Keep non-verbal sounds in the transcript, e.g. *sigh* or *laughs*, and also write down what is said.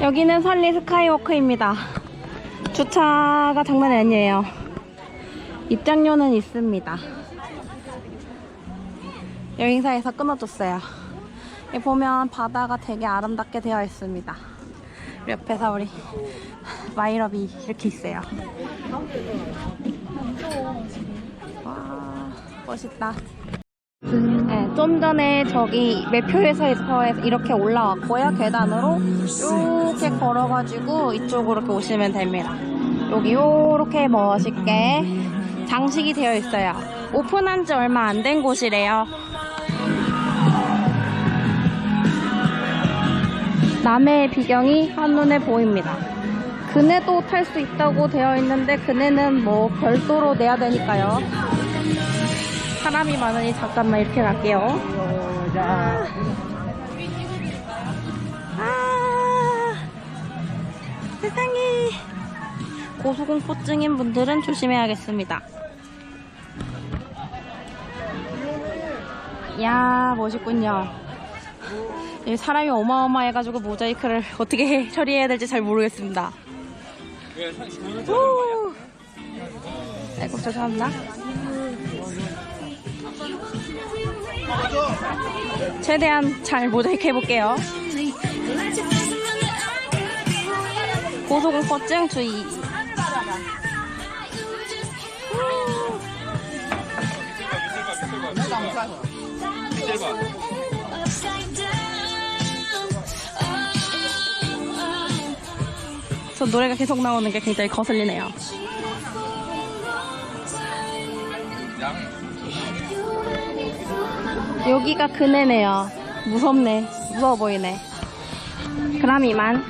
여기는 설리 스카이워크입니다. 주차가 장난이 아니에요. 입장료는 있습니다. 여행사에서 끊어줬어요. 여기 보면 바다가 되게 아름답게 되어 있습니다. 옆에서 우리 마이럽이 이렇게 있어요. 와, 멋있다. 네, 좀 전에 저기 매표에서 이렇게 올라왔고요. 계단으로 이렇게 걸어가지고 이쪽으로 이렇게 오시면 됩니다. 여기 이렇게 멋있게 장식이 되어 있어요. 오픈한 지 얼마 안 된 곳이래요. 남해의 비경이 한눈에 보입니다. 그네도 탈 수 있다고 되어 있는데 그네는 뭐 별도로 내야 되니까요. 사람이 많으니 잠깐만 이렇게 갈게요. 아, 아, 세상에. 고소공포증인 분들은 조심해야겠습니다. 야 멋있군요. 이 사람이 어마어마해가지고 모자이크를 어떻게 *laughs* 처리해야 될지 잘 모르겠습니다. 후. 아이고 죄송합니다. 최대한 잘 모자이크 해볼게요. 고소공포증 주의. 저 노래가 계속 나오는 게 굉장히 거슬리네요. 여기가 그네네요. 무섭네. 무서워 보이네. 그럼 이만.